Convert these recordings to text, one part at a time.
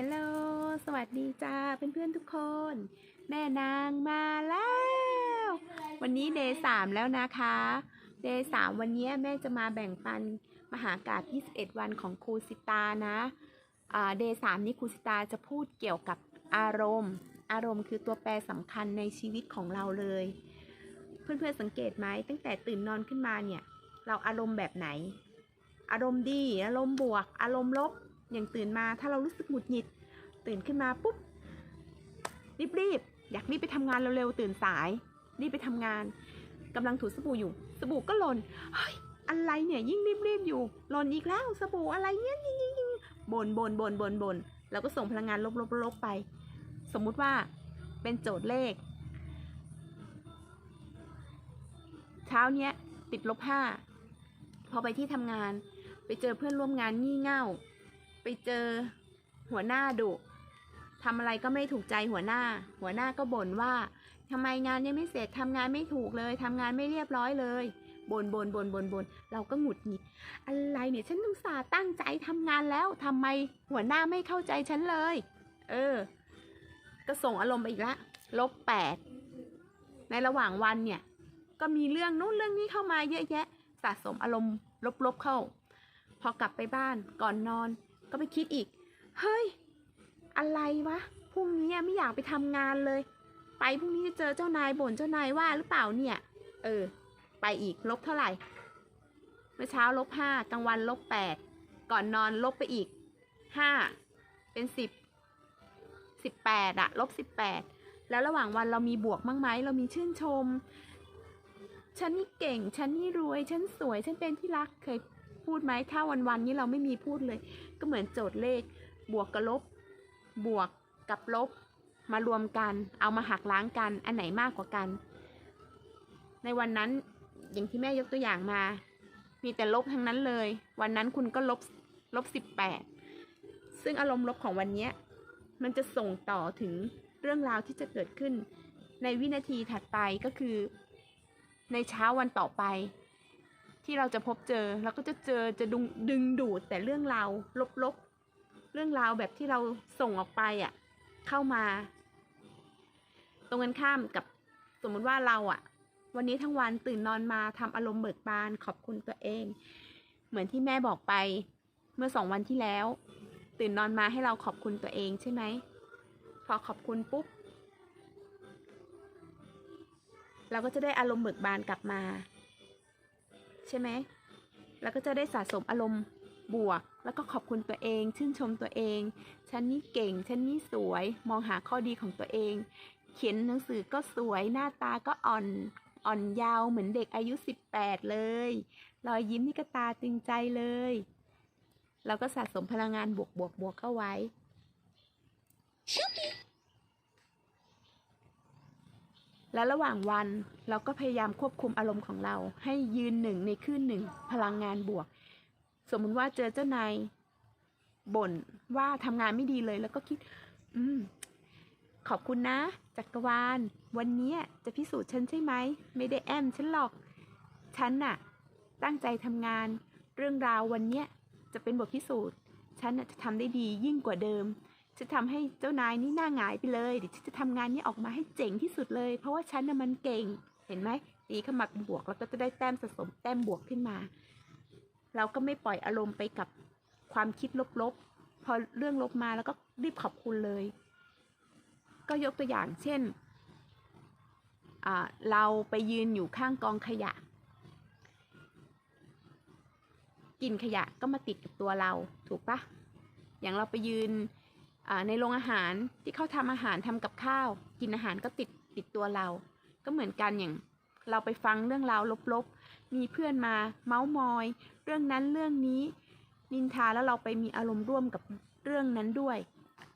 ฮลโหล สวัสดีจ้าเพื่อนๆทุกคน แม่นางมาแล้ว วันนี้เดย์สามแล้วนะคะ เดย์สามวันนี้แม่จะมาแบ่งปันมหากาศ21 วันของครูสิตานะเดย์สามนี้ครูสิตาจะพูดเกี่ยวกับอารมณ์ อารมณ์คือตัวแปรสำคัญในชีวิตของเราเลย เพื่อนๆสังเกตไหมตั้งแต่ตื่นนอนขึ้นมาเนี่ย เราอารมณ์แบบไหน อารมณ์ดี อารมณ์บวก อารมณ์ลบ อย่างตื่นมาถ้าเรารู้สึกหงุดหงิด ตื่นขึ้นมาปุ๊บรีบๆอยากรีบไปทำงานเร็วๆตื่นสาย รีบไปทำงานกำลังถูสบู่อยู่ สบู่ก็หล่นเฮ้ยอะไรเนี่ยยิ่งรีบๆอยู่หล่นอีกแล้วสบู่อะไรเงี้ยยิ่งยิ่งยิ่งบนบนบนบนบนแล้วก็ส่งพลังงานลบลบลบไป สมมุติว่าเป็นโจทย์เลข เช้าเนี้ยติดลบห้าพอไปที่ทำงาน ไปเจอเพื่อนร่วมงานงี่เง่า ไปเจอหัวหน้าดุทำอะไรก็ไม่ถูกใจหัวหน้า หัวหน้าก็บ่นว่าทำไมงานยังไม่เสร็จทำงานไม่ถูกเลยทำงานไม่เรียบร้อยเลยบ่นบ่นบ่นบ่นบ่นเราก็หงุดหงิด อะไรเนี่ยฉันต้องสาตั้งใจทำงานแล้วทำไมหัวหน้าไม่เข้าใจฉันเลย เออ ก็ส่งอารมณ์ไปอีกละลบแปดในระหว่างวันเนี่ย ก็มีเรื่องนู้นเรื่องนี้เข้ามาเยอะแยะ สะสมอารมณ์ลบๆเข้า พอกลับไปบ้านก่อนนอน ก็ไปคิดอีก เฮ้ย อะไรวะ พรุ่งนี้ไม่อยากไปทำงานเลย ไปพรุ่งนี้จะเจอเจ้านายบ่นเจ้านายว่าหรือเปล่าเนี่ย เออ ไปอีกลบเท่าไหร่ เมื่อเช้าลบห้ากลางวันลบแปด ก่อนนอนลบไปอีกห้า เป็นสิบ สิบแปดอะลบสิบแปด แล้วระหว่างวันเรามีบวกมั้งไหม เรามีชื่นชม ฉันนี่เก่ง ฉันนี่รวย ฉันสวย ฉันเป็นที่รัก เคย พูดไหมถ้าวันๆนี้เราไม่มีพูดเลย ก็เหมือนโจทย์เลข บวกกับลบ บวกกับลบ มารวมกัน เอามาหักล้างกัน อันไหนมากกว่ากัน ในวันนั้นอย่างที่แม่ยกตัวอย่างมา มีแต่ลบทั้งนั้นเลย วันนั้นคุณก็ลบลบสิบแปดซึ่งอารมณ์ลบของวันนี้มันจะส่งต่อถึงเรื่องราวที่จะเกิดขึ้น ในวินาทีถัดไปก็คือ ในเช้าวันต่อไป ที่เราจะพบเจอเราก็จะเจอจะดึงดึงดูดแต่เรื่องราวลบๆ เรื่องราวแบบที่เราส่งออกไปอะ เข้ามา ตรงกันข้ามกับสมมุติว่าเราอะ วันนี้ทั้งวันตื่นนอนมาทำอารมณ์เบิกบานขอบคุณตัวเอง เหมือนที่แม่บอกไป เมื่อสองวันที่แล้ว ตื่นนอนมาให้เราขอบคุณตัวเองใช่ไหมพอขอบคุณปุ๊บเราก็จะได้อารมณ์เบิกบานกลับมา ใช่ไหมแล้วก็จะได้สะสมอารมณ์บวก แล้วก็ขอบคุณตัวเอง ชื่นชมตัวเอง ฉันนี่เก่ง ฉันนี่สวย มองหาข้อดีของตัวเอง เขียนหนังสือก็สวย หน้าตาก็อ่อน อ่อนยาวเหมือนเด็กอายุ 18 เลย รอยยิ้มนี่ก็ตาตึงใจเลย เราก็สะสมพลังงานบวกบวกบวกเข้าไว้ และระหว่างวันเราก็พยายามควบคุมอารมณ์ของเรา ให้ยืนหนึ่งในคลื่นหนึ่งพลังงานบวก สมมุติว่าเจอเจ้านายบ่นว่าทำงานไม่ดีเลย แล้วก็คิด อืม ขอบคุณนะ จักรวาล วันนี้จะพิสูจน์ฉันใช่ไหม ไม่ได้แอมฉันหรอก ฉันน่ะ ตั้งใจทำงาน เรื่องราววันเนี้จะเป็นบทพิสูจน์ ฉันน่ะจะทำได้ดียิ่งกว่าเดิม จะทำให้เจ้านายนี่หน้าหงายไปเลยเดี๋ยวฉันจะทำงานนี้ออกมาให้เจ๋งที่สุดเลย เพราะว่าฉันน่ะมันเก่ง เห็นไหมตีเข้ามาเป็นบวกแล้วก็จะได้แต้มสะสมแต้มบวกขึ้นมา เราก็ไม่ปล่อยอารมณ์ไปกับความคิดลบๆ พอเรื่องลบมาแล้วก็รีบขอบคุณเลย ก็ยกตัวอย่างเช่นเราไปยืนอยู่ข้างกองขยะกลิ่นขยะก็มาติดกับตัวเราถูกปะอย่างเราไปยืน ในโรงอาหารที่เขาทำอาหารทำกับข้าว กินอาหารก็ติดติดตัวเรา ก็เหมือนกันอย่างเราไปฟังเรื่องราวลบๆ มีเพื่อนมาเมาส์มอย เรื่องนั้นเรื่องนี้นินทาแล้วเราไปมีอารมณ์ร่วมกับเรื่องนั้นด้วย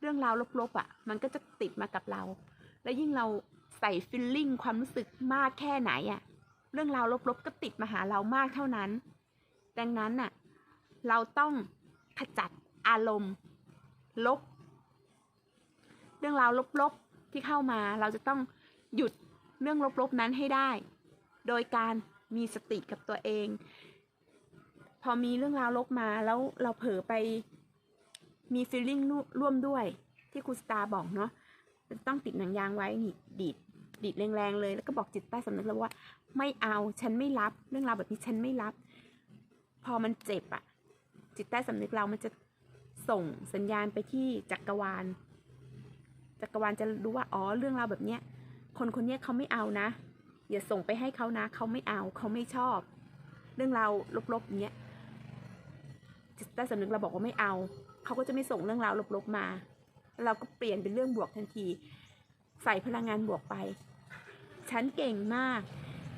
เรื่องราวลบๆอะ มันก็จะติดมากับเรา แล้วยิ่งเราใส่ฟิลลิ่งความรู้สึกมากแค่ไหนอะ เรื่องราวลบๆก็ติดมาหาเรามากเท่านั้น ดังนั้นน่ะ เราต้องขจัดอารมณ์ ลบ เรื่องราวลบๆที่เข้ามา เราจะต้องหยุดเรื่องลบๆนั้นให้ได้ โดยการมีสติกับตัวเอง พอมีเรื่องราวลบมาแล้วเราเผลอไปมีฟีลลิ่งร่วมด้วยที่ครูสตาบอกเนาะต้องติดหนังยางไว้นี่ดีดดีดแรงๆเลยแล้วก็บอกจิตใต้สำนึกเราว่า ไม่เอาฉันไม่รับ เรื่องราวแบบนี้ฉันไม่รับ พอมันเจ็บอะจิตใต้สำนึกเรามันจะส่งสัญญาณไปที่จักรวาล จักรวาลจะรู้ว่าอ๋อเรื่องราวแบบเนี้ยคนคนเนี้ยเขาไม่เอานะอย่าส่งไปให้เขานะเขาไม่เอาเขาไม่ชอบ เรื่องราวลบๆเนี้ยจิตใต้สำนึกเราบอกว่าไม่เอาเขาก็จะไม่ส่งเรื่องราวลบๆมา เราก็เปลี่ยนเป็นเรื่องบวกทันที ใส่พลังงานบวกไป ฉันเก่งมาก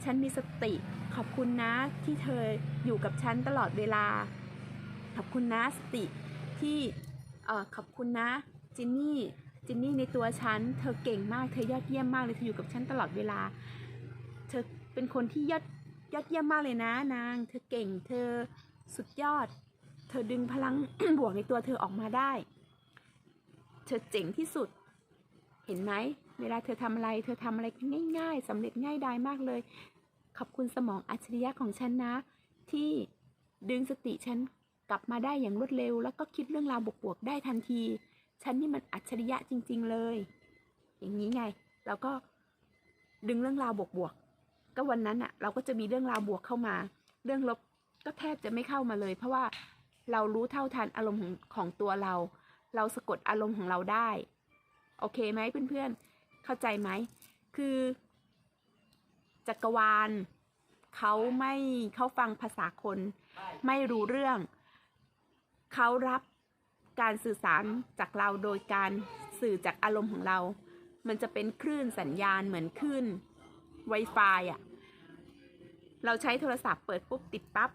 ฉันมีสติ ขอบคุณนะที่เธออยู่กับฉันตลอดเวลา ขอบคุณนะสติที่เอ่อขอบคุณนะจินนี่ จินนี่ในตัวฉัน เธอเก่งมาก เธอยอดเยี่ยมมากเลย เธออยู่กับฉันตลอดเวลา เธอเป็นคนที่ยอดยอดเยี่ยมมากเลยนะ นาง เธอเก่ง เธอสุดยอด เธอดึงพลังบวกในตัวเธอออกมาได้ เธอเจ๋งที่สุด เห็นไหม เวลาเธอทำอะไร เธอทำอะไรง่าย ๆสำเร็จง่ายดายมากเลย ขอบคุณสมองอัจฉริยะของฉันนะ ที่ดึงสติฉันกลับมาได้อย่างรวดเร็ว แล้วก็คิดเรื่องราวบวกๆได้ทันที ฉันนี่มันอัจฉริยะจริง ๆเลย อย่างนี้ไงแล้วก็ดึงเรื่องราวบวกๆก็วันนั้นอะเราก็จะมีเรื่องราวบวกเข้ามา เรื่องลบก็แทบจะไม่เข้ามาเลย เพราะว่าเรารู้เท่าทันอารมณ์ของของตัวเรา เราสะกดอารมณ์ของเราได้ โอเคไหมเพื่อนๆ เข้าใจไหม คือ จักรวาลเขาไม่เขาฟังภาษาคน ไม่รู้เรื่อง เขารับ การสื่อสารจากเราโดยการสื่อจากอารมณ์ของเรา มันจะเป็นคลื่นสัญญาณเหมือนคลื่น Wi-Fi อะ่ะ เราใช้โทรศัพท์เปิดปุ๊บติดปั๊บ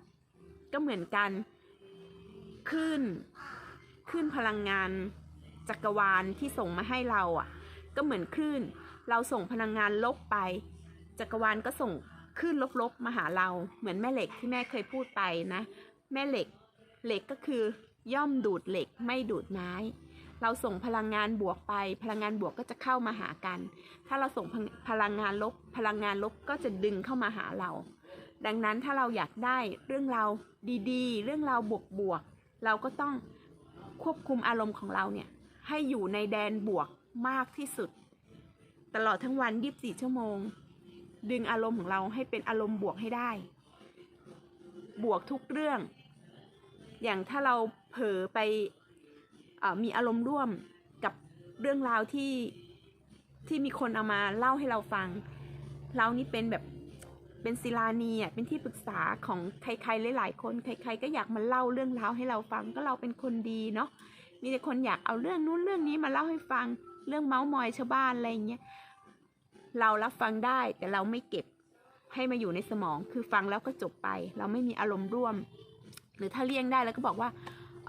ก็เหมือนกันคลื่นคลื่นพลังงานจักรวาลที่ส่งมาให้เราอะ ก็เหมือนคลื่น เราส่งพลังงานลบไป จักรวาลก็ส่งคลื่นลบๆมาหาเรา เหมือนแม่เหล็กที่แม่เคยพูดไปนะ แม่เหล็ก เหล็กก็คือ ย่อมดูดเหล็กไม่ดูดไม้ เราส่งพลังงานบวกไป พลังงานบวกก็จะเข้ามาหากัน ถ้าเราส่งพลังงานลบ พลังงานลบก็จะดึงเข้ามาหาเรา ดังนั้นถ้าเราอยากได้เรื่องเราดีๆ เรื่องเราวบวกๆเราก็ต้องควบคุมอารมณ์ของเราเนี่ยให้อยู่ในแดนบวกมากที่สุด ตลอดทั้งวัน 24 ชั่วโมง ดึงอารมณ์ของเราให้เป็นอารมณ์บวกให้ได้ บวกทุกเรื่อง อย่างถ้าเรา เผลอไปอมีอารมณ์ร่วมกับเรื่องราวที่ที่มีคนเอามาเล่าให้เราฟัง เรานี่เป็นแบบเป็นศิลานีอะเป็นที่ปรึกษาของใครๆหลายๆคนใคร ๆ ก็อยากมาเล่าเรื่องราวให้เราฟังก็เราเป็นคนดีเนาะมีแต่คนอยากเอาเรื่องนู้นเรื่องนี้มาเล่าให้ฟังเรื่องเมาส์มอยชาวบ้านอะไรอย่างเงี้ยเรารับฟังได้แต่เราไม่เก็บให้มาอยู่ในสมองคือฟังแล้วก็จบไป เราไม่มีอารมณ์ร่วม หรือถ้าเลี่ยงได้แล้วก็บอกว่า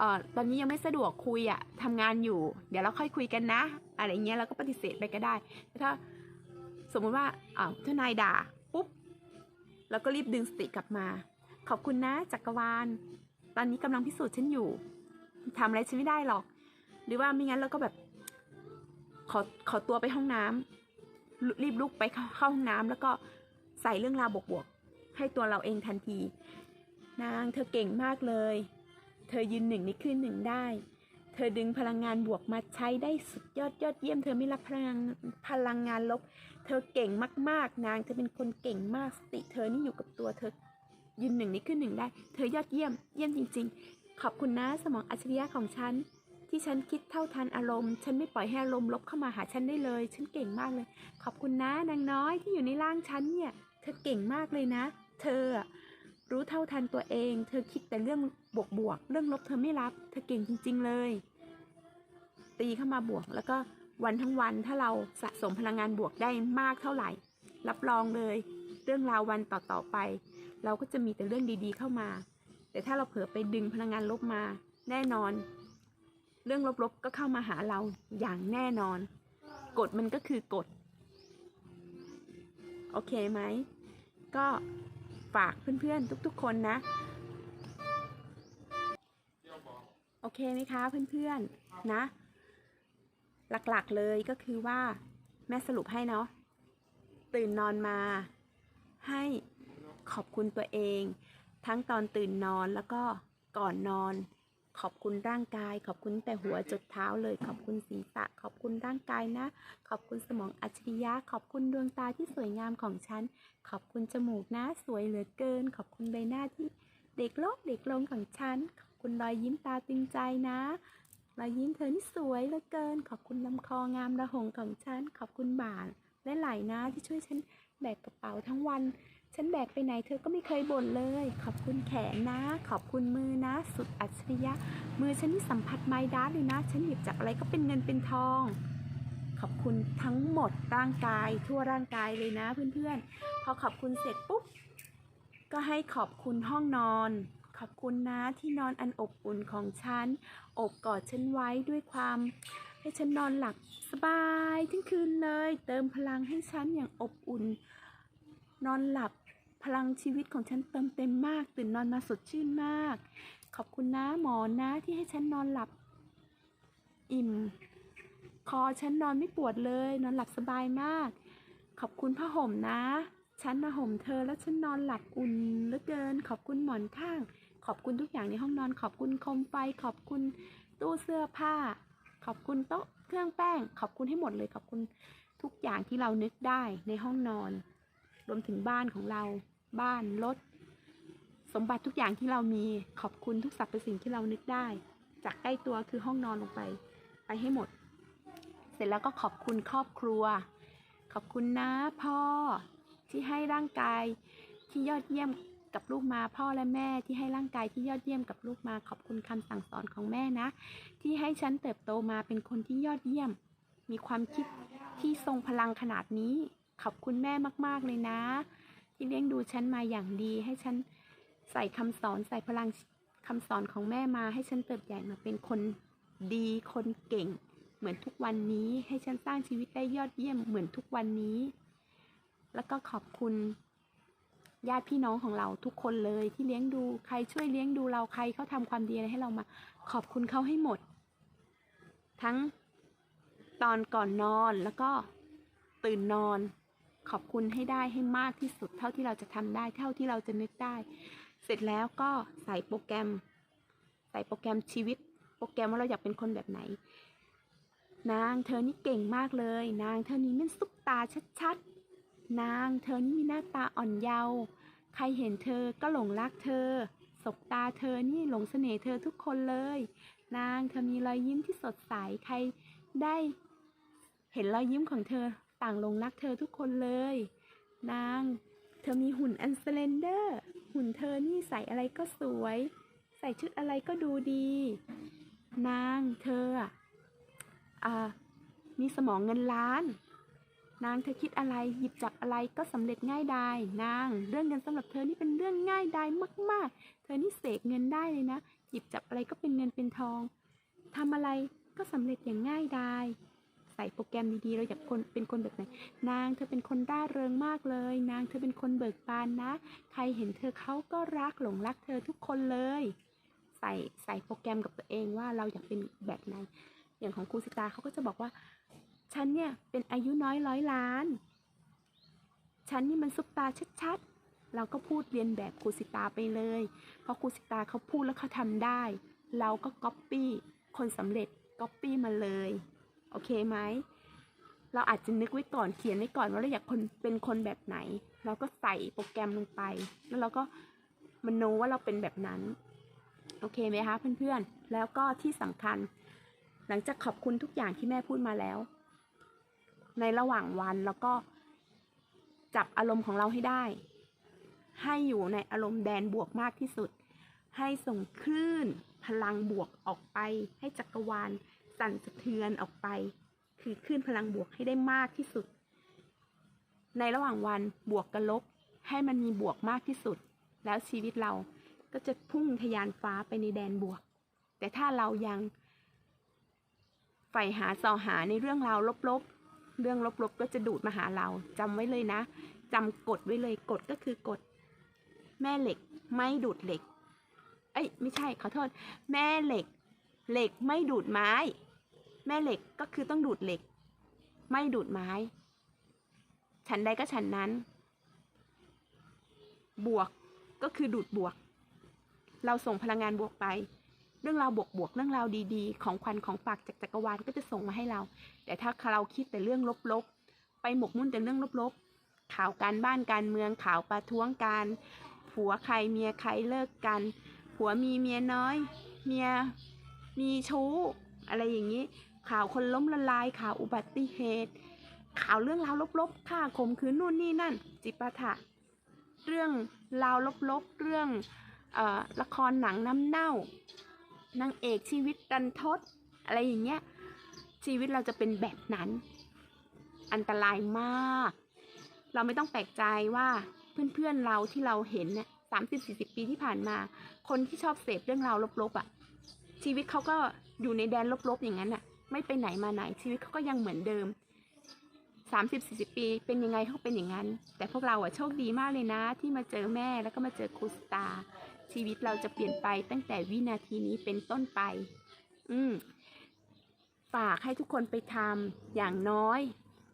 เออตอนนี้ยังไม่สะดวกคุยอะทำงานอยู่ เดี๋ยวเราค่อยคุยกันนะ อะไรเงี้ยเราก็ปฏิเสธไปก็ได้แต่ถ้าสมมุติว่าอ้าวเจ้านายด่าปุ๊บเราก็รีบดึงสติกลับมา ขอบคุณนะจักรวาล ตอนนี้กำลังพิสูจน์ฉันอยู่ทำอะไรฉันไม่ได้หรอก หรือว่าไม่งั้นเราก็แบบขอขอตัวไปห้องน้ำลุรีบลุกไปเข้าเข้าห้องน้ำแล้วก็ใส่เรื่องราวบวกๆให้ตัวเราเองทันที นางเธอเก่งมากเลย เธอยืนหนึ่งในคลื่นหนึ่งได้ เธอดึงพลังงานบวกมาใช้ได้สุดยอดยอดเยี่ยม เธอไม่รับพลังพลังงานลบ เธอเก่งมาก ๆ นาง เธอเป็นคนเก่งมากสติ เธอนี่อยู่กับตัวเธอยืนหนึ่งในคลื่นหนึ่งได้ เธอยอดเยี่ยม เยี่ยมจริง ๆ ขอบคุณนะสมองอัจฉริยะของฉันที่ฉันคิดเท่าทันอารมณ์ ฉันไม่ปล่อยให้อารมณ์ลบเข้ามาหาฉันได้เลย ฉันเก่งมากเลย ขอบคุณนะนางน้อยที่อยู่ในร่างฉันเนี่ย เธอเก่งมากเลยนะ เธออะ รู้เท่าทันตัวเอง เธอคิดแต่เรื่องบวกบวกๆเรื่องลบเธอไม่รับ เธอเก่งจริง ๆ เลย ตีเข้ามาบวก แล้วก็วันทั้งวันถ้าเราสะสมพลังงานบวกได้มากเท่าไหร่ รับรองเลย เรื่องราววันต่อๆไป เราก็จะมีแต่เรื่องดีๆเข้ามา แต่ถ้าเราเผลอไปดึงพลังงานลบมา แน่นอน เรื่องลบๆก็เข้ามาหาเราอย่างแน่นอน กฎมันก็คือกฎโอเคไหมก็ ฝากเพื่อนๆ ทุกๆ คนนะ โอเคไหมคะเพื่อนๆนะ หลักๆเลยก็คือว่า แม่สรุปให้เนาะตื่นนอนมา ให้ขอบคุณตัวเอง ทั้งตอนตื่นนอนแล้วก็ก่อนนอน ขอบคุณร่างกาย ขอบคุณแต่หัวจดเท้าเลย ขอบคุณศีรษะ ขอบคุณร่างกายนะ ขอบคุณสมองอัจฉริยะ ขอบคุณดวงตาที่สวยงามของฉัน ขอบคุณจมูกนะสวยเหลือเกิน ขอบคุณใบหน้าที่เด็กโลกเด็กลงของฉัน ขอบคุณรอยยิ้มตาตึงใจนะรอยยิ้มเธอนี่สวยเหลือเกิน ขอบคุณลำคองามระหงของฉัน ขอบคุณบ่าและไหล่นะที่ช่วยฉันแบกกระเป๋าทั้งวัน ฉันแบกไปไหนเธอก็ไม่เคยบ่นเลย ขอบคุณแขนนะ ขอบคุณมือนะ สุดอัจฉริยะ มือฉันนี่สัมผัสไม้ด้าเลยนะ ฉันหยิบจับอะไรก็เป็นเงินเป็นทอง ขอบคุณทั้งหมดร่างกายทั่วร่างกายเลยนะเพื่อนๆ พอขอบคุณเสร็จปุ๊บ ก็ให้ขอบคุณห้องนอน ขอบคุณนะที่นอนอันอบอุ่นของฉัน อบกอดฉันไว้ด้วยความให้ฉันนอนหลับสบายทั้งคืนเลย เติมพลังให้ฉันอย่างอบอุ่น นอนหลับ พลังชีวิตของฉันเติมเต็มมาก ตื่นนอนมาสดชื่นมาก ขอบคุณนะหมอนะที่ให้ฉันนอนหลับ อิ่ม คอฉันนอนไม่ปวดเลย นอนหลับสบายมาก ขอบคุณผ้าห่มนะ ฉันมาห่มเธอแล้วฉันนอนหลับอุ่นเหลือเกิน ขอบคุณหมอนข้าง ขอบคุณทุกอย่างในห้องนอน ขอบคุณโคมไฟ ขอบคุณตู้เสื้อผ้า ขอบคุณโต๊ะเครื่องแป้ง ขอบคุณให้หมดเลย ขอบคุณทุกอย่างที่เรานึกได้ในห้องนอน รวมถึงบ้านของเรา บ้านรถสมบัติทุกอย่างที่เรามีขอบคุณทุกสรรพสิ่งที่เรานึกได้ จากใกล้ตัวคือห้องนอนลงไป ไปให้หมด เสร็จแล้วก็ขอบคุณครอบครัว ขอบคุณนะพ่อที่ให้ร่างกายที่ยอดเยี่ยมกับลูกมาพ่อและแม่ที่ให้ร่างกายที่ยอดเยี่ยมกับลูกมาขอบคุณคำสั่งสอนของแม่นะ ที่ให้ฉันเติบโตมาเป็นคนที่ยอดเยี่ยม มีความคิดที่ทรงพลังขนาดนี้ ขอบคุณแม่มาก ๆ เลยนะ ที่เลี้ยงดูฉันมาอย่างดี ให้ฉันใส่คำสอนใส่พลังคำสอนของแม่มา ให้ฉันเติบใหญ่มาเป็นคนดีคนเก่ง เหมือนทุกวันนี้ ให้ฉันสร้างชีวิตได้ยอดเยี่ยมเหมือนทุกวันนี้ แล้วก็ขอบคุณญาติพี่น้องของเราทุกคนเลยที่เลี้ยงดูใครช่วยเลี้ยงดูเราใครเขาทำความดีอะไรให้เรามา ขอบคุณเขาให้หมด ทั้งตอนก่อนนอนแล้วก็ตื่นนอน ขอบคุณให้ได้ให้มากที่สุด เท่าที่เราจะทำได้ เท่าที่เราจะนึกได้ เสร็จแล้วก็ใส่โปรแกรม ใส่โปรแกรมชีวิต โปรแกรมว่าเราอยากเป็นคนแบบไหน นางเธอนี่เก่งมากเลย นางเธอนี้มันซุปตาชัดๆ นางเธอนี่มีหน้าตาอ่อนเยาว์ใครเห็นเธอก็หลงรักเธอ สบตาเธอนี่หลงเสน่ห์เธอทุกคนเลย นางเธอมีรอยยิ้มที่สดใส ใครได้เห็นรอยยิ้มของเธอ ต่างหลงรักเธอทุกคนเลย นาง เธอมีหุ่นอันสเลนเดอร์ หุ่นเธอนี่ใส่อะไรก็สวย ใส่ชุดอะไรก็ดูดี นางเธออ่ามีสมองเงินล้าน นางเธอคิดอะไรหยิบจับอะไรก็สำเร็จง่ายดายนาง เรื่องเงินสำหรับเธอนี่เป็นเรื่องง่ายดายมาก ๆ เธอนี่เสกเงินได้เลยนะ หยิบจับอะไรก็เป็นเงินเป็นทองทำอะไรก็สำเร็จอย่างง่ายดาย ส่โปรแกรมดีๆ เราอยากคนเป็นคนแบบไหน นางเธอเป็นคนร่าเริงมากเลย นางเธอเป็นคนเบิกบานนะ ใครเห็นเธอเขาก็รักหลงรักเธอทุกคนเลย ใส่ใส่โปรแกรมกับตัวเองว่าเราอยากเป็นแบบไหน อย่างของครูสิตาเขาก็จะบอกว่า ฉันเนี่ยเป็นอายุน้อยร้อยล้าน ฉันนี่มันซุปตาชัดๆ เราก็พูดเรียนแบบครูสิตาไปเลย เพราะครูสิตาเขาพูดแล้วเขาทำได้ เราก็ก๊อปปี้คนสำเร็จก๊อปปี้มาเลย โอเคไหมเราอาจจะนึกไว้ก่อนเขียนไว้ก่อนว่าเราอยากคนเป็นคนแบบไหน เราก็ใส่โปรแกรมลงไป แล้วเราก็มโนว่าเราเป็นแบบนั้น โอเคไหมคะเพื่อนๆ แล้วก็ที่สำคัญ หลังจากขอบคุณทุกอย่างที่แม่พูดมาแล้ว ในระหว่างวันแล้วก็จับอารมณ์ของเราให้ได้ ให้อยู่ในอารมณ์แดนบวกมากที่สุด ให้ส่งคลื่นพลังบวกออกไป ให้จักรวาล สั่นสะเทือนออกไป คือคลื่นพลังบวกให้ได้มากที่สุด ในระหว่างวันบวกกับลบ ให้มันมีบวกมากที่สุด แล้วชีวิตเราก็จะพุ่งทะยานฟ้าไปในแดนบวก แต่ถ้าเรายังใฝ่หาส่อหาในเรื่องราวลบๆ เรื่องลบๆ ก็จะดูดมาหาเราจำไว้เลยนะจำกฎไว้เลยกฎก็คือกฎแม่เหล็กไม่ดูดเหล็ก เอ้ยไม่ใช่ขอโทษ แม่เหล็ก เหล็กไม่ดูดไม้ แม่เหล็กก็คือต้องดูดเหล็ก ไม่ดูดไม้ ฉันใดก็ฉันนั้น บวกก็คือดูดบวก เราส่งพลังงานบวกไป เรื่องราวบวกๆเรื่องราวดีๆ ของขวัญของฝากจากจักรวาลก็จะส่งมาให้เรา แต่ถ้าเราคิดแต่เรื่องลบๆ ไปหมกมุ่นแต่เรื่องลบๆ ข่าวการบ้านการเมืองข่าวประท้วงการผัวใครเมียใครเลิกกัน ผัวมีเมียน้อย เมียมีชู้ อะไรอย่างนี้ ข่าวคนล้มละลายข่าวอุบัติเหตุ ข่าวเรื่องราวลบๆฆ่าข่มขืนนู่นนี่นั่น จิปาถะ เรื่องราวลบๆเรื่องออละครหนังน้ำเน่านางเอกชีวิตดันทดอะไรอย่างเงี้ยชีวิตเราจะเป็นแบบนั้น อันตรายมาก เราไม่ต้องแปลกใจว่าเพื่อนๆเราที่เราเห็นเนี่ยสามสิบสี่สิบปีที่ผ่านมา คนที่ชอบเสพเรื่องราวลบๆอะ่ะ ชีวิตเขาก็อยู่ในแดนลบๆอย่างนั้นอะ่ะ ไม่ไปไหนมาไหนชีวิตเขาก็ยังเหมือนเดิมสามสิบสี่สิบปีเป็นยังไงเขาเป็นอย่างนั้น แต่พวกเราอะโชคดีมากเลยนะ ที่มาเจอแม่แล้วก็มาเจอครูสตาชีวิตเราจะเปลี่ยนไปตั้งแต่วินาทีนี้เป็นต้นไป อืมฝากให้ทุกคนไปทำอย่างน้อย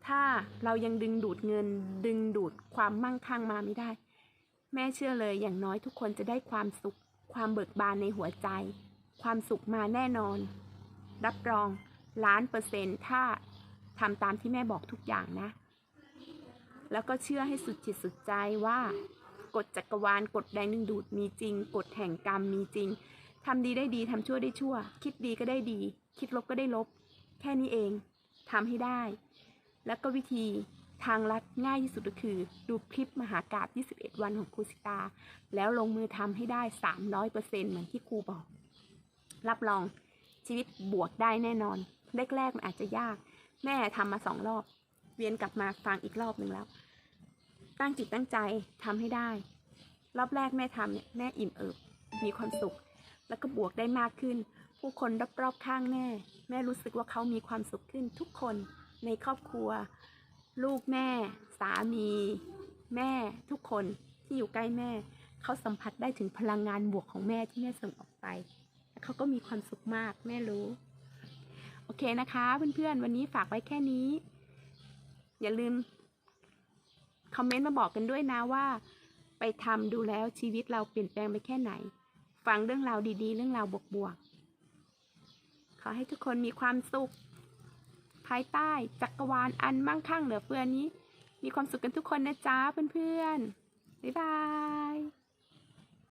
ถ้าเรายังดึงดูดเงิน ดึงดูดความมั่งคั่งมาไม่ได้ แม่เชื่อเลยอย่างน้อยทุกคนจะได้ความสุข ความเบิกบานในหัวใจ ความสุขมาแน่นอน รับรอง ล้านเปอร์เซ็นต์ถ้าทำตามที่แม่บอกทุกอย่างนะ แล้วก็เชื่อให้สุดจิตสุดใจว่ากฎจักรวาลกฎแรงดึงดูดมีจริงกฎแห่งกรรมมีจริงทำดีได้ดีทำชั่วได้ชั่ว คิดดีก็ได้ดี คิดลบก็ได้ลบ แค่นี้เองทำให้ได้ แล้วก็วิธีทางลัดง่ายที่สุดก็คือ ดูคลิปมหากราบ 21 วันของครูสิตา แล้วลงมือทำให้ได้ 300%เหมือนที่ครูบอก รับรองชีวิตบวกได้แน่นอน แรกๆมันอาจจะยาก แม่ทำมาสองรอบ เวียนกลับมาฟังอีกรอบหนึ่งแล้ว ตั้งจิตตั้งใจทำให้ได้ รอบแรกแม่ทำเนี่ยแม่อิ่มเอิบมีความสุข แล้วก็บวกได้มากขึ้น ผู้คนรอบๆข้างแม่ แม่รู้สึกว่าเขามีความสุขขึ้นทุกคนในครอบครัว ลูกแม่ สามี แม่ทุกคนที่อยู่ใกล้แม่ เขาสัมผัสได้ถึงพลังงานบวกของแม่ที่แม่ส่งออกไปและเขาก็มีความสุขมากแม่รู้ โอเคนะคะเพื่อนๆ วันนี้ฝากไว้แค่นี้ อย่าลืมคอมเมนต์มาบอกกันด้วยนะว่า ไปทำดูแล้วชีวิตเราเปลี่ยนแปลงไปแค่ไหน ฟังเรื่องราวดีๆ เรื่องราวบวกๆ ขอให้ทุกคนมีความสุข ภายใต้จักรวาลอันมั่งคั่งเหลือเฟือนี้ มีความสุขกันทุกคนนะจ๊ะเพื่อนๆ บ๊ายบาย